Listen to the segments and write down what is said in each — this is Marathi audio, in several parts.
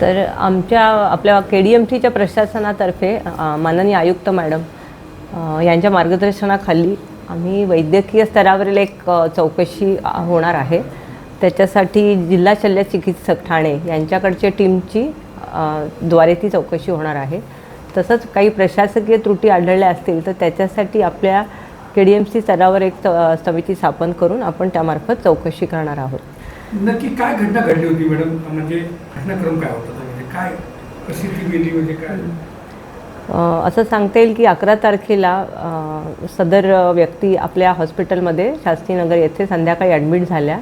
तर आमच्या आपल्या के डी एम सीच्या प्रशासनातर्फे माननीय आयुक्त मॅडम यांच्या मार्गदर्शनाखाली आम्ही वैद्यकीय स्तरावरील एक चौकशी होणार आहे. त्याच्यासाठी जिल्हा शल्य चिकित्सक ठाणे यांच्याकडच्या टीमची द्वारे ती चौकशी होणार आहे. तसंच काही प्रशासकीय त्रुटी आढळल्या असतील तर त्याच्यासाठी आपल्या के डी एम सी स्तरावर एक समिती स्थापन करून आपण त्यामार्फत चौकशी करणार आहोत. नक्की काय घटना घडली होती मॅडम? म्हणजे घटनाक्रम काय होता? म्हणजे काय कशी ती गेली? म्हणजे काय? असं सांगता येईल की अकरा तारखेला सदर व्यक्ती आपल्या हॉस्पिटलमध्ये शास्त्रीनगर येथे संध्याकाळी ॲडमिट झाल्या.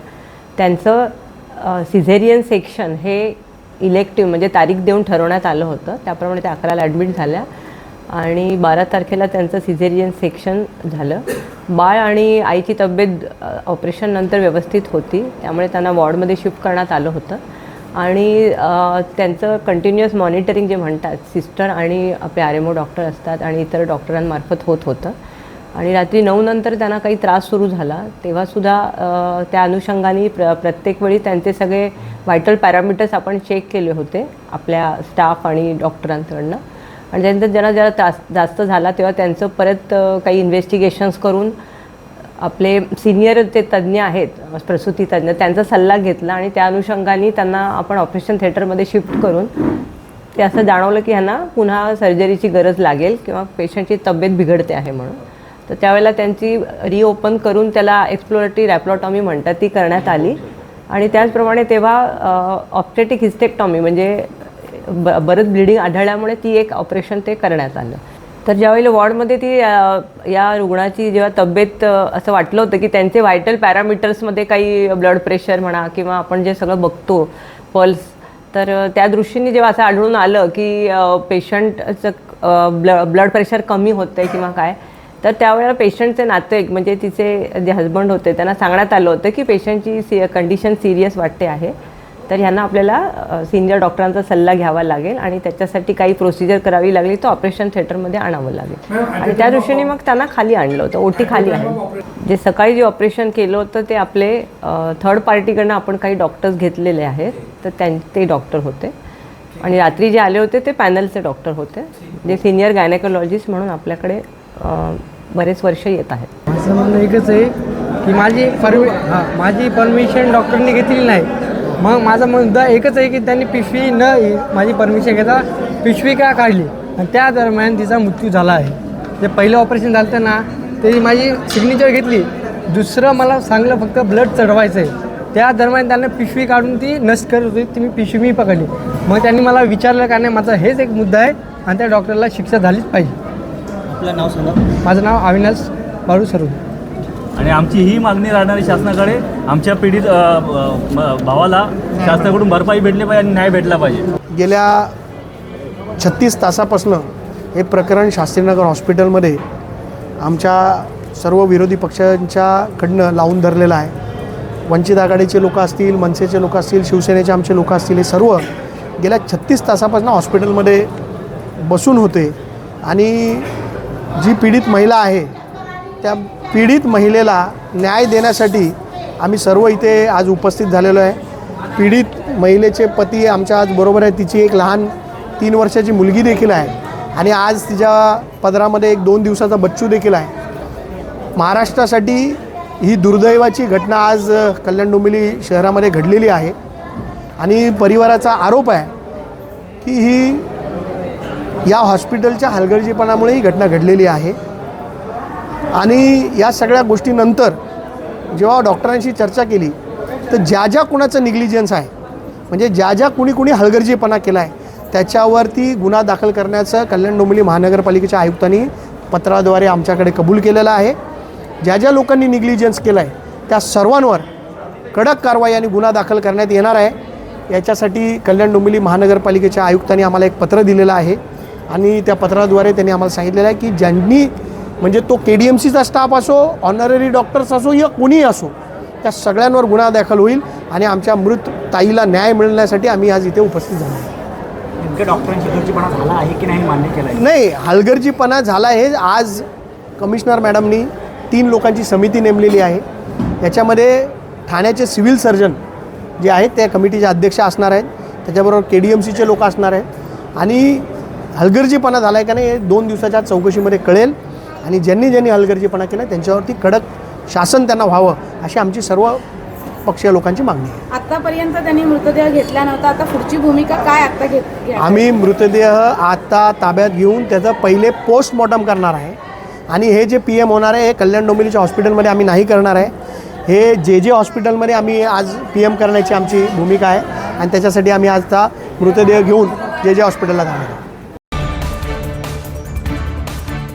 त्यांचं सिझेरियन सेक्शन हे इलेक्टिव्ह म्हणजे तारीख देऊन ठरवण्यात आलं होतं. त्याप्रमाणे त्या अकराला ॲडमिट झाल्या. आणि बारा तारखेला त्यांचं सिझेरियन सेक्शन झालं. बाळ आणि आईची तब्येत ऑपरेशननंतर व्यवस्थित होती. त्यामुळे त्यांना वॉर्डमध्ये शिफ्ट करण्यात आलं होतं. आणि त्यांचं कंटिन्युअस मॉनिटरिंग जे म्हणतात सिस्टर आणि आपले आर एम ओ डॉक्टर असतात आणि इतर डॉक्टरांमार्फत होत होतं. आणि रात्री नऊ नंतर त्यांना काही त्रास सुरू झाला. तेव्हासुद्धा त्या अनुषंगाने प्र प्रत्येक वेळी त्यांचे सगळे व्हायटल पॅरामीटर्स आपण चेक केले होते आपल्या स्टाफ आणि डॉक्टरांकडनं आणि त्यानंतर ज्यांना जरा त्रास जास्त झाला तेव्हा त्यांचं परत काही इन्व्हेस्टिगेशन्स करून आपले सिनियर जे तज्ज्ञ आहेत प्रसूती तज्ज्ञ त्यांचा सल्ला घेतला आणि त्या अनुषंगाने त्यांना आपण ऑपरेशन थिएटरमध्ये शिफ्ट करून ते असं जाणवलं की ह्यांना पुन्हा सर्जरीची गरज लागेल किंवा पेशंटची तब्येत बिघडते आहे म्हणून. तर त्यावेळेला त्यांची रिओपन करून त्याला एक्सप्लोरेटरी रॅप्लॉटॉमी म्हणतात ती करण्यात आली. आणि त्याचप्रमाणे तेव्हा ऑप्टेटिक हिस्टेक्टॉमी म्हणजे ब बरंच ब्लिडिंग आढळल्यामुळे ती एक ऑपरेशन ते करण्यात आलं. तर ज्यावेळेला वॉर्डमध्ये ती या रुग्णाची जेव्हा तब्येत असं वाटलं होतं की त्यांचे व्हायटल पॅरामीटर्समध्ये काही ब्लड प्रेशर म्हणा किंवा आपण जे सगळं बघतो पल्स तर त्या दृष्टीने जेव्हा असं आढळून आलं की पेशंटचं ब्ल ब्लड प्रेशर कमी होतं आहे किंवा काय तर त्यावेळेला पेशंटचे नातेवाईक म्हणजे तिचे जे हजबंड होते त्यांना सांगण्यात आलं होतं की पेशंटची सी कंडिशन सिरियस वाटते आहे. तर ह्यांना आपल्याला सिनियर डॉक्टरांचा सल्ला घ्यावा लागेल आणि त्याच्यासाठी काही प्रोसिजर करावी लागली तर ऑपरेशन थिएटरमध्ये आणावं लागेल. आणि त्या दृष्टीने मग त्यांना खाली आणलं होतं ओटी खाली आहे जे सकाळी जे ऑपरेशन केलं होतं ते आपले थर्ड पार्टीकडनं आपण काही डॉक्टर्स घेतलेले आहेत तर त्यां ते डॉक्टर होते. आणि रात्री जे आले होते ते पॅनलचे डॉक्टर होते. जे सिनियर गायनेकोलॉजिस्ट म्हणून आपल्याकडे बरेच वर्ष येत आहेत. माझं म्हणणं एकच आहे की माझी परमि हां माझी परमिशन डॉक्टरने घेतलेली नाही. मग माझा मुद्दा एकच आहे की त्यांनी पिशवी न माझी परमिशन घेता पिशवी का काढली? आणि त्या दरम्यान तिचा मृत्यू झाला आहे. जे पहिलं ऑपरेशन झालं होतं ना ते माझी सिग्नेचर घेतली. दुसरं मला सांगलं फक्त ब्लड चढवायचं आहे त्या दरम्यान त्यांना पिशवी काढून ती नष्ट करत होती ती मी पिशवी मी पकडली. मग त्यांनी मला विचारलं का नाही माझा हेच एक मुद्दा आहे आणि त्या डॉक्टरला शिक्षा झालीच पाहिजे. आपलं नाव सांगा. माझं नाव अविनाश बाळू सरू आणि आमची ही मागणी राहणारी शासनाकडे आमच्या पिढीत भावाला शासनाकडून भरपाई भेटली पाहिजे आणि न्याय भेटला पाहिजे. गेल्या छत्तीस तासापासनं हे प्रकरण शास्त्रीनगर हॉस्पिटलमध्ये आमच्या सर्व विरोधी पक्षांच्याकडनं लावून धरलेलं आहे. वंचित आघाडीचे लोक असतील मनसेचे लोक असतील शिवसेनेचे आमचे लोक असतील हे सर्व गेल्या छत्तीस तासापासून हॉस्पिटलमध्ये बसून होते. आणि जी पीडित महिला आहे त्या पीडित महिलेला न्याय देण्यासाठी आम्ही सर्व इथे आज उपस्थित झालेलो आहे. पीडित महिलेचे पती आमच्या आज बरोबर आहे. तिची एक लहान तीन वर्षाची मुलगी देखील आहे. आणि आज तिच्या पदरामध्ये एक दोन दिवसाचा बच्चू देखील आहे. महाराष्ट्रासाठी ही दुर्दैवाची घटना आज कल्याण डोंबिवली शहरामध्ये घडलेली आहे. आणि परिवाराचा आरोप आहे की ही या हॉस्पिटलच्या हलगर्जीपणामुळे ही घटना घडलेली आहे. आणि या सगळ्या गोष्टीनंतर जेव्हा डॉक्टरांशी चर्चा केली तर ज्या ज्या कुणाचं निग्लिजन्स आहे म्हणजे ज्या ज्या कुणी कुणी हलगर्जीपणा केला आहे त्याच्यावरती गुन्हा दाखल करण्याचं कल्याण डोंबिवली महानगरपालिकेच्या आयुक्तांनी पत्राद्वारे आमच्याकडे कबूल केलेलं आहे. ज्या ज्या लोकांनी निग्लिजन्स केला आहे त्या सर्वांवर कडक कारवाई आणि गुन्हा दाखल करण्यात येणार आहे. याच्यासाठी कल्याण डोंबिवली महानगरपालिकेच्या आयुक्तांनी आम्हाला एक पत्र दिलेलं आहे आणि त्या पत्राद्वारे त्यांनी आम्हाला सांगितलेलं आहे की ज्यांनी म्हणजे तो के डी एम सीचा स्टाफ असो ऑनररी डॉक्टर्स असो या कोणीही असो त्या सगळ्यांवर गुन्हा दाखल होईल आणि आमच्या मृत ताईला न्याय मिळण्यासाठी आम्ही आज इथे उपस्थित झालो. आहे. झाला आहे की नाही मान्य केलं आहे नाही हलगर्जीपणा झाला हे आज कमिशनर मॅडमनी तीन लोकांची समिती नेमलेली आहे. याच्यामध्ये ठाण्याचे सिव्हिल सर्जन जे आहेत त्या कमिटीचे अध्यक्ष असणार आहेत. त्याच्याबरोबर के डी एम सीचे लोक असणार आहे आणि हलगर्जीपणा झाला आहे का नाही हे दोन दिवसाच्या चौकशीमध्ये कळेल. आणि ज्यांनी ज्यांनी हलगर्जीपणा केला त्यांच्यावरती कडक शासन त्यांना व्हावं अशी आमची सर्व पक्षीय लोकांची मागणी आहे. आतापर्यंत त्यांनी मृतदेह घेतला नव्हता. आता पुढची भूमिका काय आता घेत आम्ही मृतदेह आता ताब्यात घेऊन त्याचं पहिले पोस्टमॉर्टम करणार आहे. आणि हे जे पी एम होणार आहे हे कल्याण डोंबिवलीच्या हॉस्पिटलमध्ये आम्ही नाही करणार आहे. हे जे जे हॉस्पिटलमध्ये आम्ही आज पी एम करण्याची आमची भूमिका आहे. आणि त्याच्यासाठी आम्ही आता मृतदेह घेऊन जे जे हॉस्पिटलला जाणार आहे.